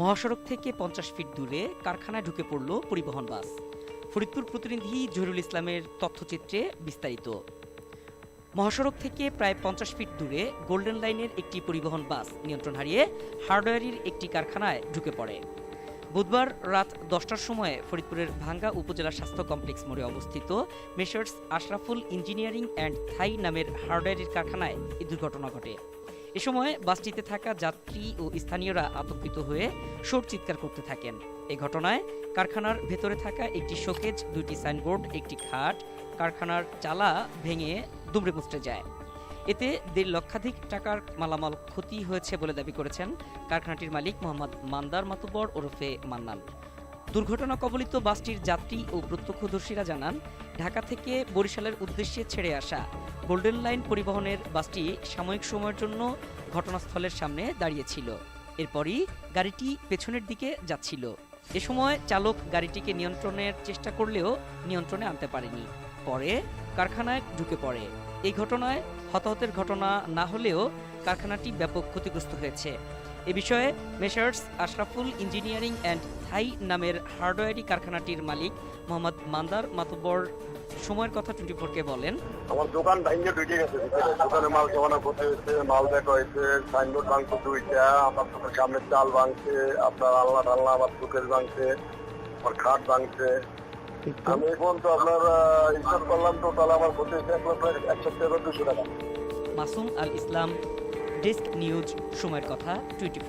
মহাসড়ক থেকে পঞ্চাশ ফিট দূরে কারখানায় ঢুকে পড়ল পরিবহন বাস। ফরিদপুর প্রতিনিধি জহিরুল ইসলামের তথ্যচিত্রে বিস্তারিত। মহাসড়ক থেকে প্রায় পঞ্চাশ ফিট দূরে গোল্ডেন লাইনের একটি পরিবহন বাস নিয়ন্ত্রণ হারিয়ে হার্ডওয়্যারির একটি কারখানায় ঢুকে পড়ে। বুধবার রাত দশটার সময় ফরিদপুরের ভাঙ্গা উপজেলা স্বাস্থ্য কমপ্লেক্স মোড়ে অবস্থিত messrs Ashraful engineering and Thai নামের হার্ডওয়্যারির কারখানায় এই দুর্ঘটনা ঘটে। এ সময় বাসটিতে থাকা যাত্রী ও স্থানীয়রা আতঙ্কিত হয়ে শোর চিৎকার করতে থাকেন। এ ঘটনায় কারখানার ভেতরে থাকা একটি শোকেজ, দুইটি সাইনবোর্ড, একটি খাট, কারখানার চালা ভেঙে দুমড়ে মুচড়ে যায়। এতে দেড় লক্ষাধিক টাকার মালামাল ক্ষতি হয়েছে বলে দাবি করেছেন কারখানাটির মালিক মোহাম্মদ মান্দার মাতুবর ওরফে মান্নান। দুর্ঘটনা কবলিত বাসটির যাত্রী ও প্রত্যক্ষদর্শীরা জানান, ঢাকা থেকে বরিশালের উদ্দেশ্যে ছেড়ে আসা গোল্ডেন লাইন পরিবহনের বাসটি সাময়িক সময়ের জন্য ঘটনাস্থলের সামনে দাঁড়িয়েছিল। এরপরই গাড়িটি পেছনের দিকে যাচ্ছিল। এ সময় চালক গাড়িটিকে নিয়ন্ত্রণের চেষ্টা করলেও নিয়ন্ত্রণে আনতে পারেনি। পরে কারখানায় ঢুকে পড়ে। এই ঘটনায় হতাহতের ঘটনা না হলেও কারখানাটি ব্যাপক ক্ষতিগ্রস্ত হয়েছে। এ বিষয়ে মেশার্স আশরাফুল ইঞ্জিনিয়ারিং অ্যান্ড থাই নামের হার্ডওয়্যারি কারখানাটির মালিক মোহাম্মদ মান্দার মাতুব্বর সময়ের কথা টোয়েন্টি ফোরকে বলেন। আমার দোকান ভেঙে ঢুকে গেছে দোকানে মাল জমানো করতে হয়েছে মাল দেখা হয়েছে সাইনবোর্ড ভাঙছে দুইটা আমার দোকান সামনে চাল ভাঙছে আপনার আল্লাহ টাল্লা আমার সুকের ভাঙছে আমার খাট ভাঙছে। আমি এখন তো আপনার হিসাব করলাম টোটাল আমার ক্ষতি হয়েছে এক লক্ষ একশো তেরো দুশো টাকা। মাসুম আল ইসলাম ডেস্ক নিউজ সময়ের কথা টোয়েন্টি